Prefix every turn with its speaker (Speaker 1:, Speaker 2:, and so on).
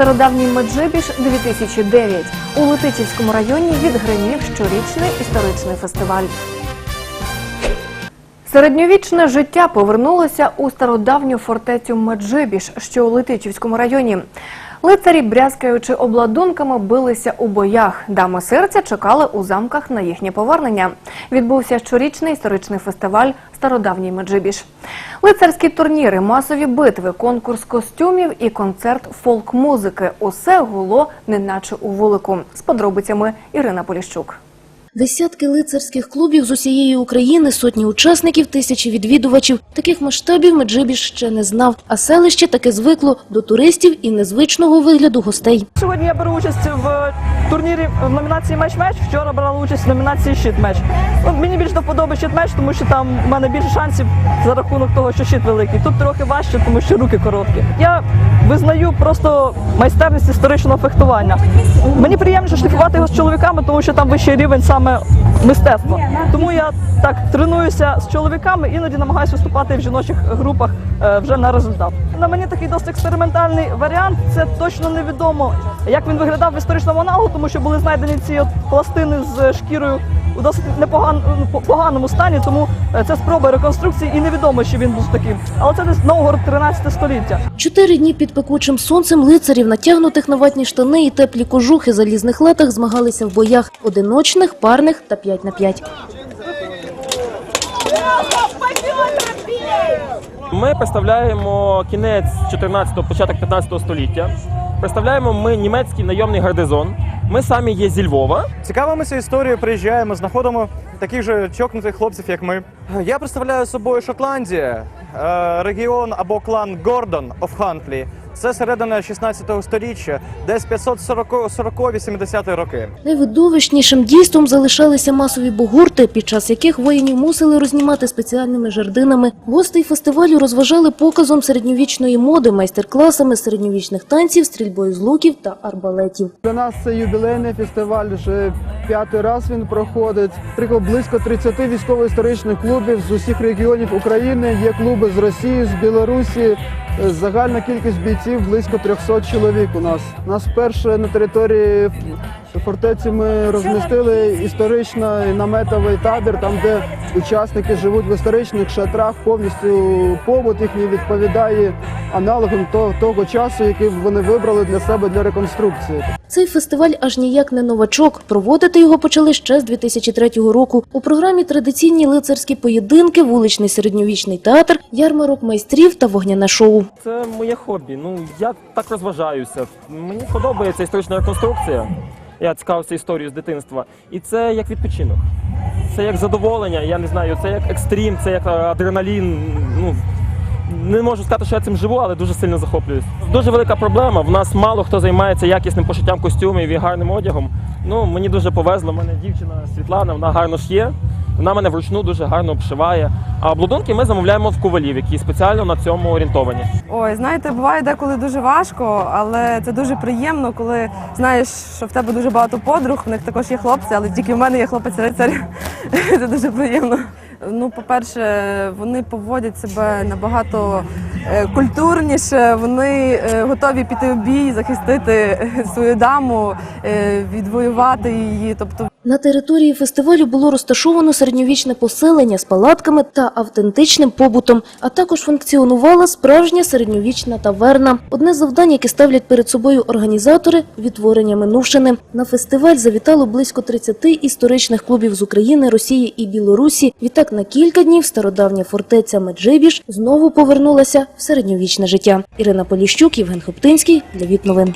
Speaker 1: Стародавній Меджибіж 2009 у Летичівському районі відгримів щорічний історичний фестиваль. Середньовічне життя повернулося у стародавню фортецю Меджибіж, що у Летичівському районі. Лицарі, брязкаючи обладунками, билися у боях. Дами серця чекали у замках на їхнє повернення. Відбувся щорічний історичний фестиваль Стародавній Меджибіж. Лицарські турніри, масові битви, конкурс костюмів і концерт фолк-музики. Усе гуло неначе у вулику. З подробицями Ірина Поліщук.
Speaker 2: Десятки лицарських клубів з усієї України, сотні учасників, тисячі відвідувачів. Таких масштабів Меджибіж ще не знав, а селище таки звикло до туристів і незвичного вигляду гостей.
Speaker 3: Сьогодні я беру участь в турнірі в номінації меч-меч. Вчора брала участь в номінації щит-меч. Мені більше до щит-меч, тому що там в мене більше шансів за рахунок того, що щит великий. Тут трохи важче, тому що руки короткі. Я визнаю просто майстерність історичного фехтування. Мені приємніше шліфувати його з чоловіками, тому що там вищий рівень саме мистецтва. Тому я так тренуюся з чоловіками, іноді намагаюся виступати в жіночих групах е, вже на результат. На мені такий досить експериментальний варіант. Це точно невідомо, як він виглядав в історичному аналогу, тому що були знайдені ці от пластини з шкірою у досить непоган, ну, поганому стані. Тому е, це спроба реконструкції, і невідомо, чи він був таким. Але це десь Новгород 13 століття.
Speaker 2: Чотири дні під пекучим сонцем лицарів, натягнутих на ватні штани і теплі кожухи залізних латах змагалися в боях одиночних, парних та 5 на 5.
Speaker 4: Ми представляємо кінець 14-го, початок 15 століття. Представляємо ми німецький найомний гардизон. Ми самі є зі Львова.
Speaker 5: Цікавимося історією, приїжджаємо, знаходимо таких же чокнутих хлопців, як ми. Я представляю собою Шотландія, е, регіон або клан Гордон оф Хантлі. Це середина 16 століття, десь 540-70 роки.
Speaker 2: Найвидовищнішим дійством залишалися масові бугурти, під час яких воїнів мусили рознімати спеціальними жердинами. Гостей фестивалю розважали показом середньовічної моди, майстер-класами середньовічних танців, стрільбою з луків та арбалетів.
Speaker 6: Для нас це юбілейний фестиваль. Вже п'ятий раз він проходить. Приклад близько 30 військово-історичних клубів з усіх регіонів України. Є клуби з Росії, з Білорусі. Загальна кількість бійців близько 300 чоловік. У нас нас перше на території фортеці ми розмістили історичний наметовий табір, там де учасники живуть в історичних шатрах. Повністю побут їхній відповідає аналогам того, того часу, який вони вибрали для себе для реконструкції.
Speaker 2: Цей фестиваль аж ніяк не новачок. Проводити його почали ще з 2003 року. У програмі традиційні лицарські поєдинки, вуличний середньовічний театр, ярмарок майстрів та вогняне шоу.
Speaker 4: Це моє хобі. Ну я так розважаюся. Мені подобається історична реконструкція. Я цікавився історією з дитинства. І це як відпочинок. Це як задоволення, я не знаю, це як екстрім, це як адреналін. Ну не можу сказати, що я цим живу, але дуже сильно захоплююсь. Дуже велика проблема. В нас мало хто займається якісним пошиттям костюмів і гарним одягом. Ну мені дуже повезло. У мене дівчина Світлана, вона гарно ш'є. Вона мене вручну дуже гарно обшиває. А обладунки ми замовляємо в ковалів, які спеціально на цьому орієнтовані.
Speaker 7: Ой, знаєте, буває деколи дуже важко, але це дуже приємно, коли знаєш, що в тебе дуже багато подруг, в них також є хлопці, але тільки в мене є хлопець рицар. Це дуже приємно. Ну, по-перше, вони поводять себе набагато е, культурніше, вони е, готові піти в бій, захистити свою даму, е, відвоювати її. Тобто
Speaker 2: На території фестивалю було розташовано середньовічне поселення з палатками та автентичним побутом, а також функціонувала справжня середньовічна таверна. Одне з завдань, яке ставлять перед собою організатори відтворення минувшини. На фестиваль завітало близько 30 історичних клубів з України, Росії і Білорусі. Відтак на кілька днів стародавня фортеця Меджибіж знову повернулася в середньовічне життя. Ірина Поліщук, Євген Хоптинський для новин.